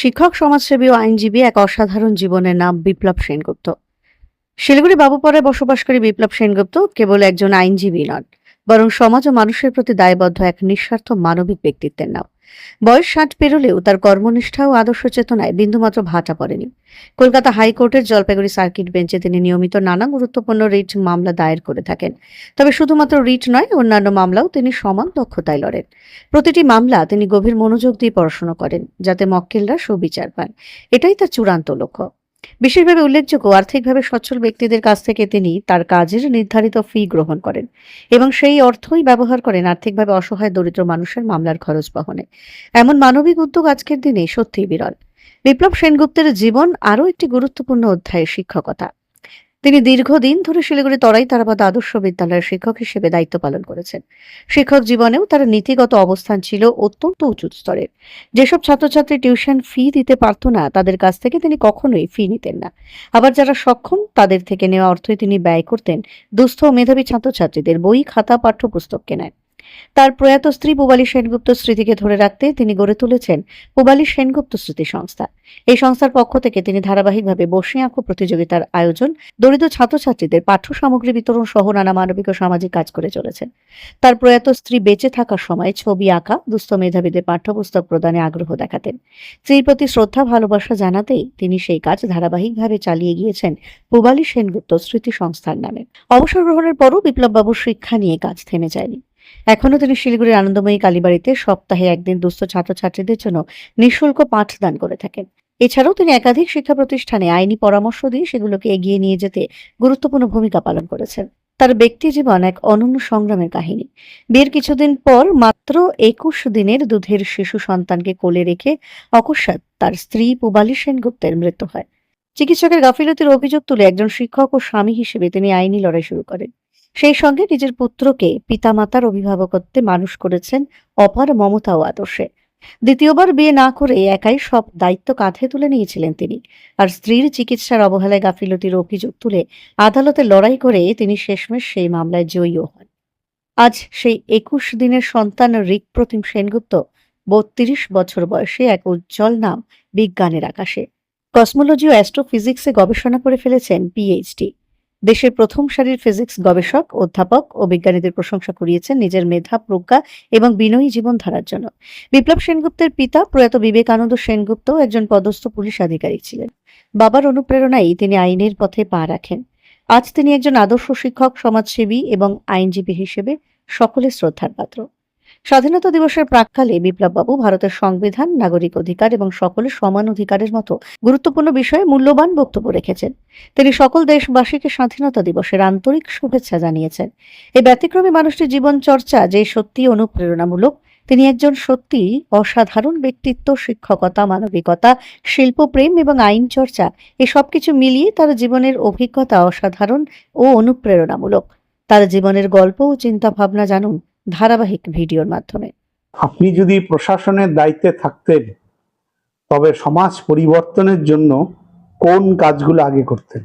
শিক্ষক, সমাজসেবী ও আইনজীবী এক অসাধারণ জীবনের নাম বিপ্লব সেনগুপ্ত। শিলিগুড়ি বাবুপাড়ায় বসবাসকারী বিপ্লব সেনগুপ্ত কেবল একজন আইনজীবী নন, বরং সমাজ ও মানুষের প্রতি দায়বদ্ধ এক নিঃস্বার্থ মানবিক ব্যক্তিত্বের নাম। বয়স ষাট পেরোলেও তার কর্মনিষ্ঠা ও আদর্শ চেতনায় বিন্দুমাত্র ভাটা পড়েনি। কলকাতা হাইকোর্টের জলপাইগুড়ি সার্কিট বেঞ্চে তিনি নিয়মিত নানা গুরুত্বপূর্ণ রিট মামলা দায়ের করে থাকেন। তবে শুধুমাত্র রিট নয়, অন্যান্য মামলাও তিনি সমান দক্ষতায় লড়েন। প্রতিটি মামলা তিনি গভীর মনোযোগ দিয়ে পড়াশোনা করেন, যাতে মক্কেলরা সুবিচার পান। এটাই তার চূড়ান্ত লক্ষ্য। বিশেষভাবে উল্লেখযোগ্য, আর্থিকভাবে সচ্ছল ব্যক্তিদের কাছ থেকে তিনি তার কাজের নির্ধারিত ফি গ্রহণ করেন এবং সেই অর্থই ব্যবহার করেন আর্থিকভাবে অসহায় দরিদ্র মানুষের মামলার খরচ বহনে। এমন মানবিক উদ্যোগ আজকের দিনে সত্যিই বিরল। বিপ্লব সেনগুপ্তের জীবন আরও একটি গুরুত্বপূর্ণ অধ্যায়ের শিক্ষকতা। তিনি দীর্ঘদিন ধরে শিলিগুড়ি তরাই তারাবাদ আদর্শ বিদ্যালয়ের শিক্ষক হিসেবে দায়িত্ব পালন করেছেন। শিক্ষক জীবনেও তার নীতিগত অবস্থান ছিল অত্যন্ত উঁচু স্তরের যেসব ছাত্রছাত্রী টিউশন ফি দিতে পারত না, তাদের কাছ থেকে তিনি কখনোই ফি নিতেন না। আবার যারা সক্ষম, তাদের থেকে নেওয়া অর্থই তিনি ব্যয় করতেন। দুস্থ মেধাবী ছাত্রছাত্রীদের বই, খাতা, পাঠ্যপুস্তক কেনায়। তার প্রয়াত স্ত্রী পুবালী সেনগুপ্ত স্মৃতিকে ধরে রাখতে তিনি গড়ে তুলেছেন পুবালী সেনগুপ্ত স্মৃতি সংস্থা। এই সংস্থার পক্ষ থেকে তিনি ধারাবাহিকভাবে বসে আঁকো প্রতিযোগিতার আয়োজন, দরিদ্র ছাত্রছাত্রীদের পাঠ্য সামগ্রী বিতরণ সহ নানা মানবিক ও সামাজিক কাজ করে চলেছেন। তার প্রয়াত স্ত্রী বেঁচে থাকার সময় ছবি আঁকা, দুস্থ মেধাবীদের পাঠ্যপুস্তক প্রদানে আগ্রহ দেখাতেন। স্ত্রীর প্রতি শ্রদ্ধা, ভালোবাসা জানাতেই তিনি সেই কাজ ধারাবাহিকভাবে চালিয়ে গিয়েছেন পুবালী সেনগুপ্ত স্মৃতি সংস্থার নামে। অবসর গ্রহণের পরও বিপ্লববাবুর শিক্ষা নিয়ে কাজ থেমে যায়নি। এখনও তিনি শিলিগুড়ির আনন্দময়ী কালীবাড়িতে সপ্তাহে একদিন দুস্থ ছাত্রছাত্রীদের জন্য নিঃশুল্ক পাঠদান করে থাকেন। এছাড়াও তিনি একাধিক শিক্ষা প্রতিষ্ঠানে আইনি পরামর্শ দিয়ে সেগুলোকে এগিয়ে নিয়ে যেতে গুরুত্বপূর্ণ ভূমিকা পালন করেছেন। তার ব্যক্তি জীবন এক অনন্য সংগ্রামের কাহিনী। বিয়ের কিছুদিন পর মাত্র একুশ দিনের দুধের শিশু সন্তানকে কোলে রেখে অকস্মাৎ তার স্ত্রী পুবালী সেনগুপ্তের মৃত্যু হয়। চিকিৎসকের গাফিলতির অভিযোগ তুলে একজন শিক্ষক ও স্বামী হিসেবে তিনি আইনি লড়াই শুরু করেন। সেই সঙ্গে নিজের পুত্রকে পিতামাতার অভিভাবকত্বে মানুষ করেছেন অপার মমতা ও আদর্শে। দ্বিতীয়বার বিয়ে না করে একাই সব দায়িত্ব কাঁধে তুলে নিয়েছিলেন তিনি। আর স্ত্রীর চিকিৎসার অবহেলায় গাফিলতির অভিযোগ তুলে আদালতে লড়াই করে তিনি শেষমেশ সেই মামলায় জয়ীও হন। আজ সেই একুশ দিনের সন্তান রিক প্রতিম সেনগুপ্ত বত্রিশ বছর বয়সে এক উজ্জ্বল নাম বিজ্ঞানের আকাশে। কসমোলজি ও অ্যাস্ট্রোফিজিক্সে গবেষণা করে ফেলেছেন পিএইচডি। দেশের প্রথম সারির ফিজিক্স গবেষক, অধ্যাপক ও বিজ্ঞানীদের প্রশংসা কুড়িয়েছেন নিজের মেধা, প্রজ্ঞা এবং বিনয়ী জীবনধারার জন্য। বিপ্লব সেনগুপ্তের পিতা প্রয়াত বিবেকানন্দ সেনগুপ্ত একজন পদস্থ পুলিশ আধিকারিক ছিলেন। বাবার অনুপ্রেরণায় তিনি আইনের পথে পা রাখেন। আজ তিনি একজন আদর্শ শিক্ষক, সমাজসেবী এবং আইনজীবী হিসেবে সকলের শ্রদ্ধার পাত্র। স্বাধীনতা দিবসের প্রাককালে বিপ্লববাবু ভারতের সংবিধান, নাগরিক অধিকার এবং সকলের সমান অধিকারের মতো গুরুত্বপূর্ণ বিষয়ে মূল্যবান বক্তব্য রেখেছেন। তিনি সকল দেশবাসীকে স্বাধীনতা দিবসের আন্তরিক শুভেচ্ছা জানিয়েছেন। এই ব্যতিক্রমী মানুষটির জীবন চর্চা যে সত্যি অনুপ্রেরণামূলক, তিনি একজন সত্যি অসাধারণ ব্যক্তিত্ব, শিক্ষকতা, মানবিকতা, শিল্পপ্রেম এবং আইন চর্চা এই সবকিছু মিলিয়ে তার জীবনের অভিজ্ঞতা অসাধারণ ও অনুপ্রেরণামূলক। তার জীবনের গল্প ও চিন্তা ভাবনা জানুন ধারাবাহিক ভিডিওর মাধ্যমে। আপনি যদি প্রশাসনের দায়িত্বে থাকতেন তবে সমাজ পরিবর্তনের জন্য কোন কাজগুলো আগে করতেন?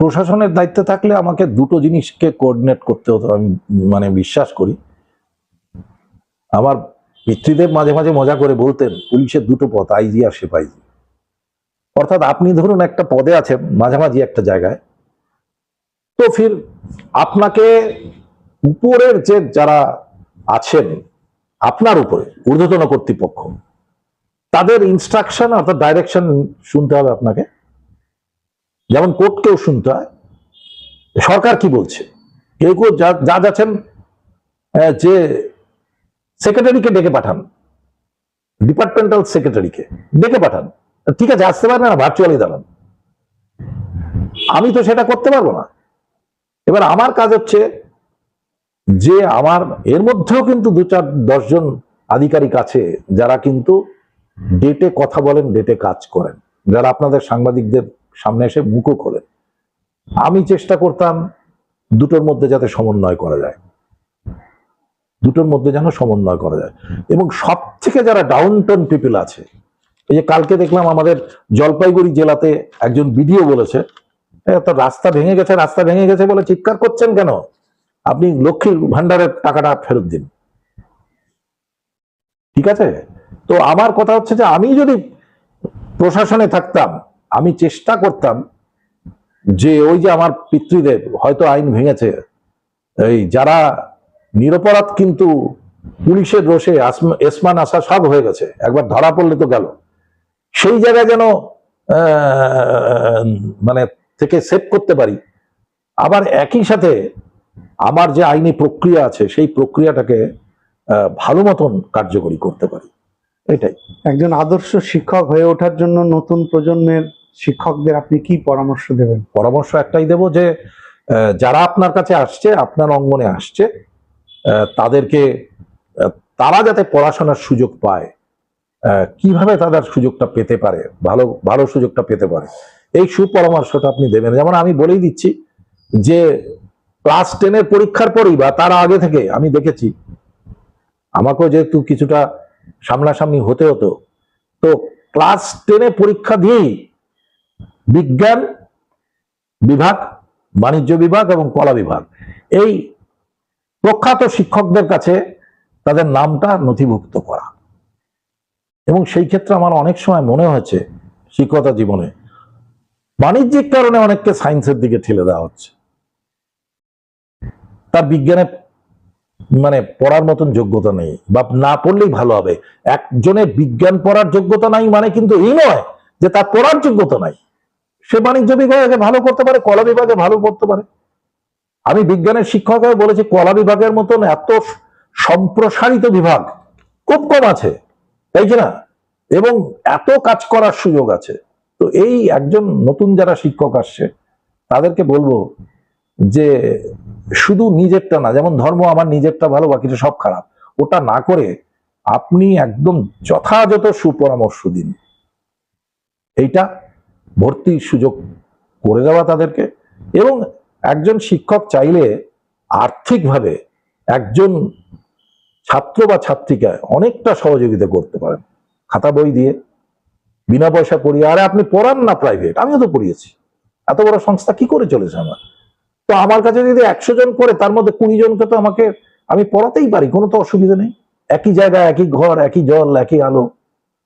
প্রশাসনের দায়িত্বে থাকলে আমাকে দুটো জিনিসকে কোঅর্ডিনেট করতে হতো আমি মানে বিশ্বাস করি। আমার পিতৃদেব মাঝে মাঝে মজা করে বলতেন পুলিশের দুটো পথ আইজি আর সেপাইজি। অর্থাৎ আপনি ধরুন একটা পদে আছেন মাঝামাঝি একটা জায়গায় তো ফির আপনাকে উপরের যে যারা আছেন, আপনার উপরে, ঊর্ধ্বতন কর্তৃপক্ষ, তাদের ইনস্ট্রাকশন অর্থাৎ ডাইরেকশন শুনতে হবে আপনাকে। যেমন কোর্টকেও শুনতে হয়, সরকার কি বলছে? কেউ কেউ যা- যাচ্ছেন যে সেক্রেটারিকে ডেকে পাঠান ডিপার্টমেন্টাল সেক্রেটারিকে ডেকে পাঠান, ঠিক আছে, আসতে পারবে না ভার্চুয়ালি দাঁড়ান। আমি তো সেটা করতে পারব না। এবার আমার কাজ হচ্ছে যে আমার এর মধ্যেও কিন্তু দু চার দশজন আধিকারিক আছে যারা কিন্তু ডেটে কথা বলেন ডেটে কাজ করেন। যারা আপনাদের সাংবাদিকদের সামনে এসে মুখও খোলেন। আমি চেষ্টা করতাম দুটোর মধ্যে যাতে সমন্বয় করা যায়। দুটোর মধ্যে যেন সমন্বয় করা যায়। এবং সব থেকে যারা ডাউনটন পিপল আছে এই যে কালকে দেখলাম আমাদের জলপাইগুড়ি জেলাতে একজন বিডিও বলেছে "এ, তো রাস্তা ভেঙে গেছে, রাস্তা ভেঙে গেছে বলে চিৎকার করছেন কেন? আপনি লক্ষ্মীর ভান্ডারের টাকাটা ফেরত দিন। ঠিক আছে? তো আমার কথা হচ্ছে যে, আমি যদি প্রশাসনে থাকতাম, আমি চেষ্টা করতাম যে, ওই যে আমার পিতৃদেব, হয়তো আইন ভেঙেছে, এই যারা নিরপরাধ কিন্তু পুলিশের রোষে এসমান আসা সব হয়ে গেছে, একবার ধরা পড়লে তো গেল। সেই জায়গায় যেন মানে থেকে সেভ করতে পারি। আবার একই সাথে আমার যে আইনি প্রক্রিয়া আছে সেই প্রক্রিয়াটাকে ভালো মতন কার্যকরী করতে পারি। এটাই। একজন আদর্শ শিক্ষক হয়ে ওঠার জন্য নতুন প্রজন্মের শিক্ষকদের আপনি কি পরামর্শ দেবেন? পরামর্শ একটাই দেব যে যারা আপনার কাছে আসছে আপনার অঙ্গনে আসছে তাদেরকে তারা যাতে পড়াশোনার সুযোগ পায় কীভাবে তাদের সুযোগটা পেতে পারে ভালো ভালো সুযোগটা পেতে পারে এই সুপরামর্শটা আপনি দেবেন। যেমন আমি বলেই দিচ্ছি যে ক্লাস টেনের পরীক্ষার পরেই বা তার আগে থেকে আমি দেখেছি, আমাকেও যেহেতু কিছুটা সামনাসামনি হতে হতো, তো ক্লাস টেনে পরীক্ষা দিয়েই বিজ্ঞান বিভাগ, বাণিজ্য বিভাগ এবং কলা বিভাগ, এই প্রখ্যাত শিক্ষকদের কাছে তাদের নামটা নথিভুক্ত করা। এবং সেই ক্ষেত্রে আমার অনেক সময় মনে হয়েছে শিক্ষকতা জীবনে বাণিজ্যিক কারণে অনেককে সায়েন্সের দিকে ঠেলে দেওয়া হচ্ছে। তার বিজ্ঞানে মানে পড়ার মতন যোগ্যতা নেই বা না পড়লেই ভালো হবে। একজনের বিজ্ঞান পড়ার যোগ্যতা নাই মানে কিন্তু এই নয় যে তার পড়ার যোগ্যতা নাই। সে বাণিজ্য বিভাগে ভালো করতে পারে, কলা বিভাগে ভালো করতে পারে। আমি বিজ্ঞানের শিক্ষক হয়ে বলেছি, কলা বিভাগের মতন এত সম্প্রসারিত বিভাগ খুব কম আছে। তাই কি না? এবং এত কাজ করার সুযোগ আছে। তো এই একজন নতুন যারা শিক্ষক আসছে, তাদেরকে বলব যে শুধু নিজেরটা না, যেমন ধর্ম আমার নিজেরটা ভালো, বাকিটা সব খারাপ, ওটা না করে আপনি একদম যথাযথ সুপরামর্শ দিন। এইটা ভর্তির সুযোগ করে দেওয়া তাদেরকে এবং একজন শিক্ষক চাইলে আর্থিকভাবে একজন ছাত্র বা ছাত্রীকে অনেকটা সহযোগিতা করতে পারেন। খাতা বই দিয়ে বিনা পয়সা পড়িয়ে, আরে আপনি পড়ান না প্রাইভেট আমিও তো পড়িয়েছি। এত বড় সংস্থা কি করে চলেছে আমার? তো আমার কাছে যদি একশো জন করে তার মধ্যে কুড়ি জনকে তো আমাকে, আমি পড়াতেই পারি, কোনো তো অসুবিধা নেই। একই জায়গা একই ঘর, একই জল, একই আলো,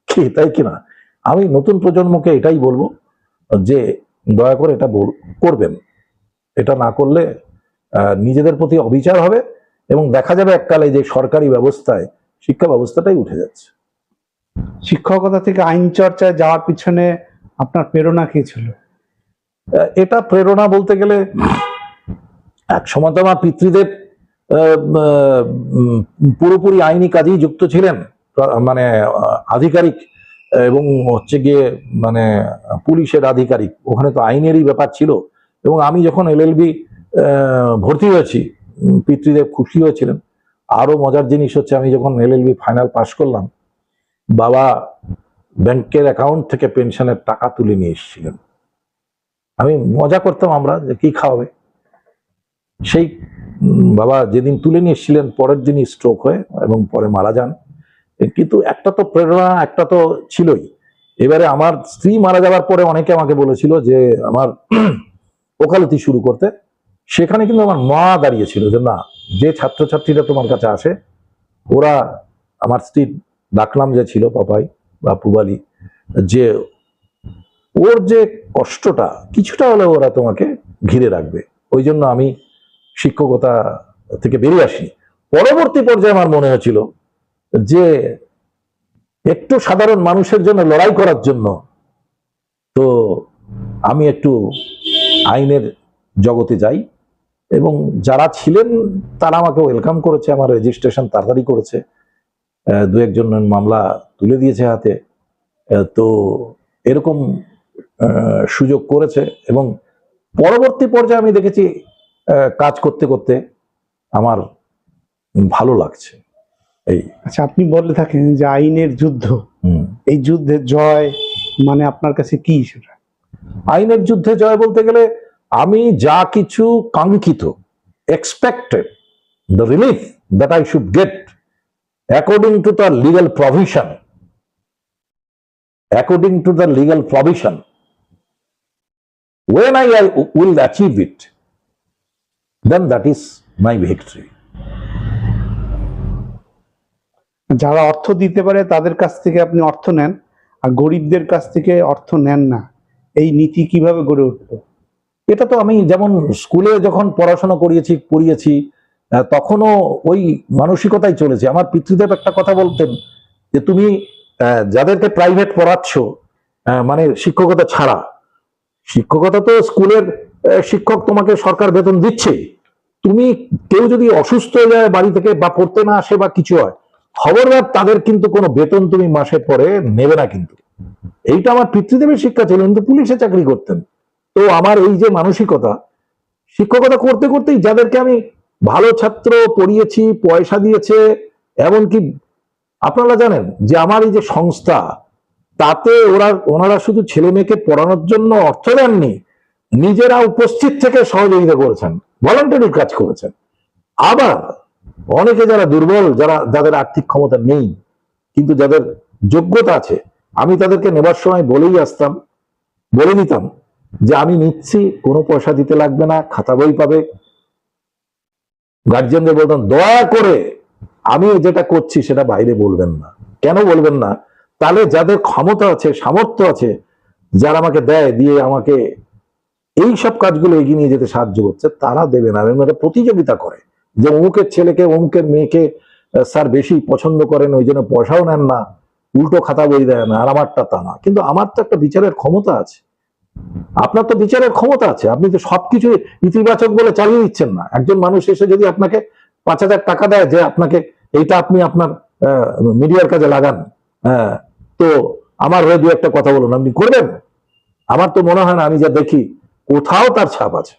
কি, তাই কিনা আমি নতুন প্রজন্মকে এটাই বলব যে, দয়া করে এটা করবেন। এটা না করলে নিজেদের প্রতি অবিচার হবে এবং দেখা যাবে এককালে যে সরকারি ব্যবস্থায়, শিক্ষা ব্যবস্থাটাই উঠে যাচ্ছে। শিক্ষকতা থেকে আইন চর্চায় যাওয়ার পিছনে আপনার প্রেরণা কি ছিল? এটা প্রেরণা বলতে গেলে, এক সময় তো আমার পিতৃদেব পুরোপুরি আইনি কাজেই যুক্ত ছিলেন মানে আধিকারিক, এবং হচ্ছে গিয়ে মানে পুলিশের আধিকারিক। ওখানে তো আইনেরই ব্যাপার ছিল। এবং আমি যখন এলএলবি ভর্তি হয়েছি পিতৃদেব খুশি হয়েছিলেন। আরও মজার জিনিস হচ্ছে, আমি যখন এলএলবি ফাইনাল পাশ করলাম বাবা ব্যাংকের অ্যাকাউন্ট থেকে পেনশনের টাকা তুলে নিয়ে এসেছিলেন। আমি মজা করতাম আমরা যে কি খাওয়াবে। সেই বাবা যেদিন তুলে নিয়ে এসেছিলেন, পরের দিনই স্ট্রোক হয়ে এবং পরে মারা যান। কিন্তু একটা তো প্রেরণা, একটা তো ছিলই। এবারে আমার স্ত্রী মারা যাওয়ার পরে অনেকে আমাকে বলেছিল যে, আমার ওকালতি শুরু করতে। সেখানে কিন্তু আমার মা দাঁড়িয়েছিল যে, না, যে ছাত্রছাত্রীরা তোমার কাছে আসে, ওরা আমার স্ত্রীর ডাকলাম যে ছিল পাপাই বা পুবালি, যে ওর যে কষ্টটা কিছুটা হলে ওরা তোমাকে ঘিরে রাখবে। ওই জন্য আমি শিক্ষকতা থেকে বেরিয়ে আসি পরবর্তী পর্যায়ে আমার মনে হয়েছিল যে একটু সাধারণ মানুষের জন্য লড়াই করার জন্য তো আমি একটু আইনের জগতে যাই এবং যারা ছিলেন তারা আমাকে ওয়েলকাম করেছে, আমার রেজিস্ট্রেশন তাড়াতাড়ি করেছে। দু একজন মামলা তুলে দিয়েছে হাতে। তো এরকম সুযোগ করেছে এবং পরবর্তী পর্যায়ে আমি দেখেছি কাজ করতে করতে আমার ভালো লাগছে। এই আচ্ছা আপনি বলে থাকেন যে আইনের যুদ্ধ। এই যুদ্ধের জয় মানে আপনার কাছে কি সেটা? আইনের যুদ্ধে জয় বলতে গেলে আমি যা কিছু কাঙ্ক্ষিত expected the relief that I should get according to the legal provision according to the legal provision when I, I will achieve it, then that is my victory. যারা অর্থ দিতে পারে তাদের কাছ থেকে আপনি অর্থ নেন আর গরিবদের কাছ থেকে অর্থ নেন না এই নীতি কীভাবে গড়ে উঠল এটা তো আমি যেমন স্কুলে যখন পড়াশোনা করিয়েছি পড়িয়েছি তখনও ওই মানসিকতাই চলেছে। আমার পিতৃদেব একটা কথা বলতেন যে, তুমি যাদেরকে প্রাইভেট পড়াচ্ছ মানে শিক্ষকতা ছাড়া, শিক্ষকতা তো স্কুলের শিক্ষক তোমাকে সরকার বেতন দিচ্ছে। তুমি কেউ যদি অসুস্থ হয়ে যায় বাড়ি থেকে বা পড়তে না আসে বা কিছু হয়, খবরদার তাদের কিন্তু কোনো বেতন তুমি মাসে পরে নেবে না কিন্তু। এইটা আমার পিতৃদেবের শিক্ষা ছিল কিন্তু পুলিশে চাকরি করতেন। তো আমার এই যে মানসিকতা, শিক্ষকতা করতে করতেই যাদেরকে আমি ভালো ছাত্র পড়িয়েছি, পয়সা দিয়েছে, এমনকি আপনারা জানেন যে আমার এই যে সংস্থা, তাতে ওরা, ওনারা শুধু ছেলে মেয়েকে পড়ানোর জন্য অর্থ দেননি, নিজেরা উপস্থিত থেকে সহযোগিতা করেছেন ভলান্টারি কাজ করেছেন। আবার অনেকে যারা দুর্বল, যারা, যাদের আর্থিক ক্ষমতা নেই, কিন্তু যাদের যোগ্যতা আছে, আমি তাদেরকে নেবার সময় বলেই আসতাম, বলে নিতাম যে আমি নিচ্ছি, কোনো পয়সা দিতে লাগবে না, খাতা বই পাবে গার্জিয়ানদের বলতাম, দয়া করে আমি যেটা করছি সেটা বাইরে বলবেন না। কেন বলবেন না? তাহলে যাদের ক্ষমতা আছে, সামর্থ্য আছে, যারা আমাকে দেয়, দিয়ে আমাকে এই সব কাজগুলো এগিয়ে নিয়ে যেতে সাহায্য করছে, তারা দেবে না। এবং একটা প্রতিযোগিতা করে যে অমুকের ছেলেকে, অমুকের মেয়েকে স্যার বেশি পছন্দ করেন, ওই জন্য পয়সাও নেন না, উল্টো খাতা বই দেয় না, আর আমারটা তা না। কিন্তু আমার তো একটা বিচারের ক্ষমতা আছে। আপনার তো বিচারের ক্ষমতা আছে। আপনি তো সবকিছু ইতিবাচক বলে চালিয়ে দিচ্ছেন না। একজন মানুষ এসে যদি আপনাকে পাঁচ হাজার টাকা দেয় যে আপনাকে এইটা আপনি আপনার মিডিয়ার কাজে লাগান হ্যাঁ তো আমার হয়ে দু একটা কথা বলুন। আপনি করবেন? আমার তো মনে হয় না আমি যা দেখি, কোথাও তার ছাপ আছে।